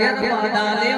નિર્વાદાલે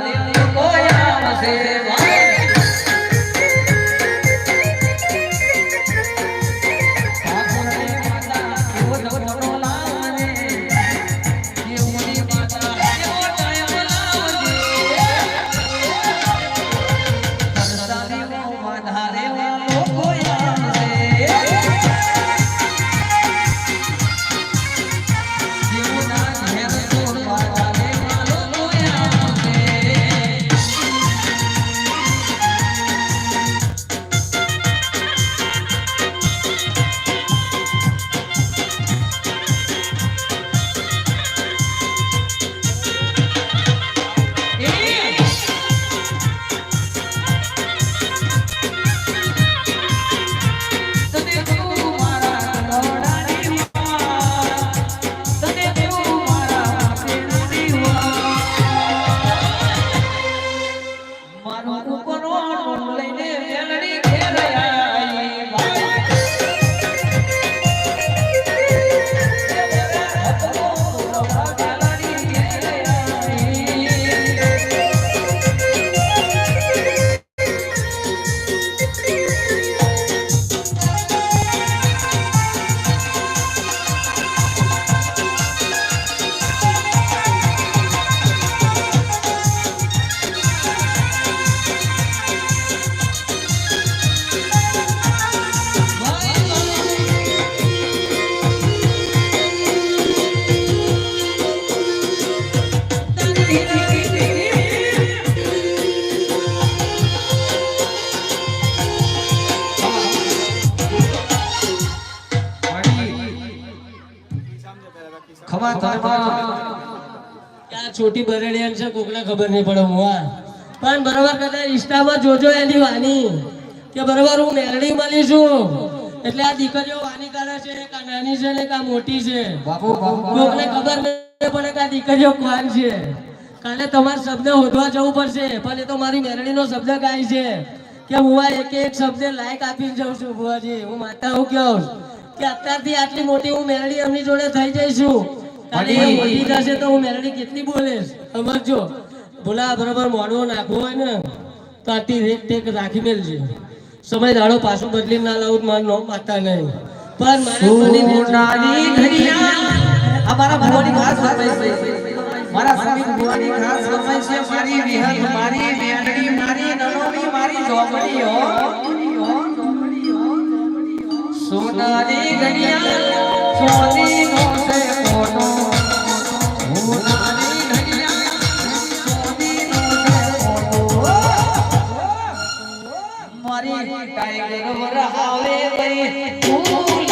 છોટી બરડિયાન છે કોકને ખબર નહીં પડે હું પણ બરોબર કદાચ ઇન્સ્ટામાં જોજો એની વાની કે બરોબર હું મેરડી મળી છું એટલે આ દીકરીઓ વાની કાઢે છે કા નાની છે ને કા મોટી છે. કોકને ખબર નહીં પડે કે આ દીકરીઓ કોણ છે. કાલે તમારે શબ્દ હોદવા જવું પડશે પણ એ તો મારી મેરડીનો શબ્દ ગાય છે. કે હું આ એક એક શબ્દ લાયક આપીને જાઉં છું ભુવાજી. હું માતા હું કહું કે અત્યારથી આટલી મોટી હું મેરડી એમની જોડે થઈ જઈશું. કાલે એ મોટી થશે તો હું મેરડી કેટલી બોલીશ? સમજજો બોલા બરાબર મોડું નાખવું હોય ને તો આથી રેક ટેક રાખી મેલજે. સમય દાડો પાછો બદલી ના લાવું મારું નો માતા નહીં. પણ મારે ઘડિયાળ અમારા ખાસ છે. મારા ભુવાની ખાસ છે. મારી મારી મારી મારી હો. મારી ટાઈગર વર આવે ગઈ